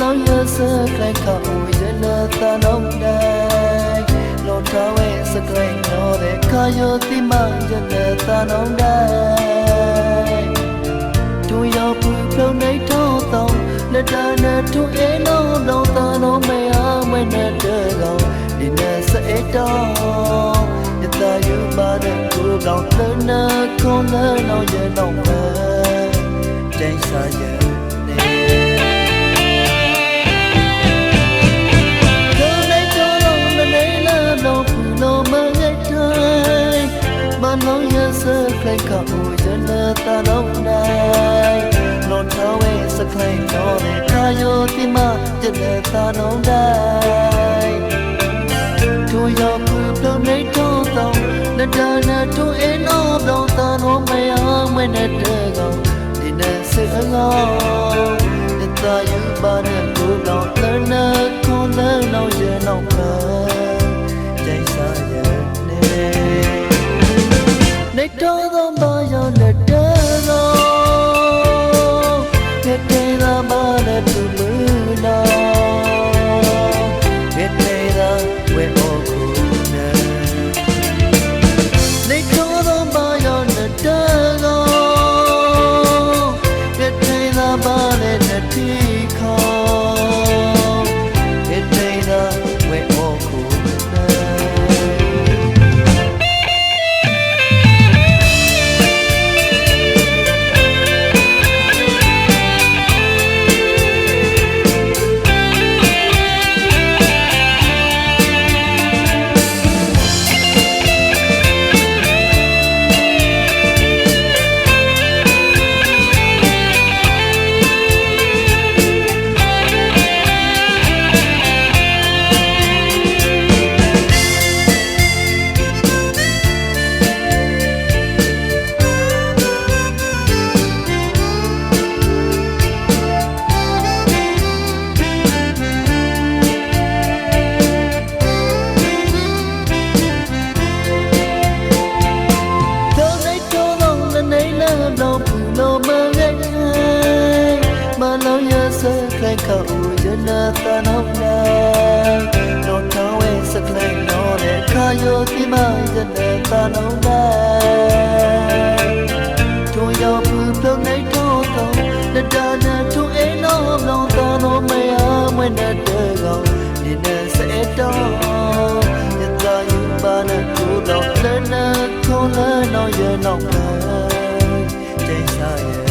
လုံးရစခိုင်ခါဦးရနတာလုံးတိုင်းလောထားဝဲစကရိန်တော့တဲ့ခါယောတိမရနတာလုံးတိုင်းတို့ရောက်ပူဖုံနေတော့တော့လက်တနဲ့တို့အဲလုံးလုံးတာလုံးမရမနဲ့တဲ့ကောင်ဒီနဲ့စအေတော့ရတာယူပါတဲ့ကိုကောင်တနာခွန်လည်းတော့ရတော့မယ်တိုင်းစားရ နေတာတော့နိုင်လောထားဝဲစခိုင်တော့တဲ့ခါယောတိမကျနေတာတော့နိုင်တို့ရောက်ဘူးလို့နေတော့တော့လက်တနာတို့အင်းတော့တော့တာတော့မရမနဲ့တဲ့ကောင်ဒီနဲ့စေအလောတတယူပါတဲ့ကိုကောင်းလနာ လောပူလောမငယ်မလောရစခိုင်ကောရနာတနောင်းလာတော့တော့ဝဲစခိုင်တော့တဲ့ခါယောတိမရနာတနောင်းလာတို့ရောပူပြုံးနေတော့တော့ဒါနာတို့အိမ်လောလောတနောင်းမယမွေနဲ့တဲ့ကောင်ဒီနဲ့စဲတော့ရတာယူပါနဲ့တို့တော့လည်းနဲ့ခေါ်လည်းတော့ရနောက်ပါ deixar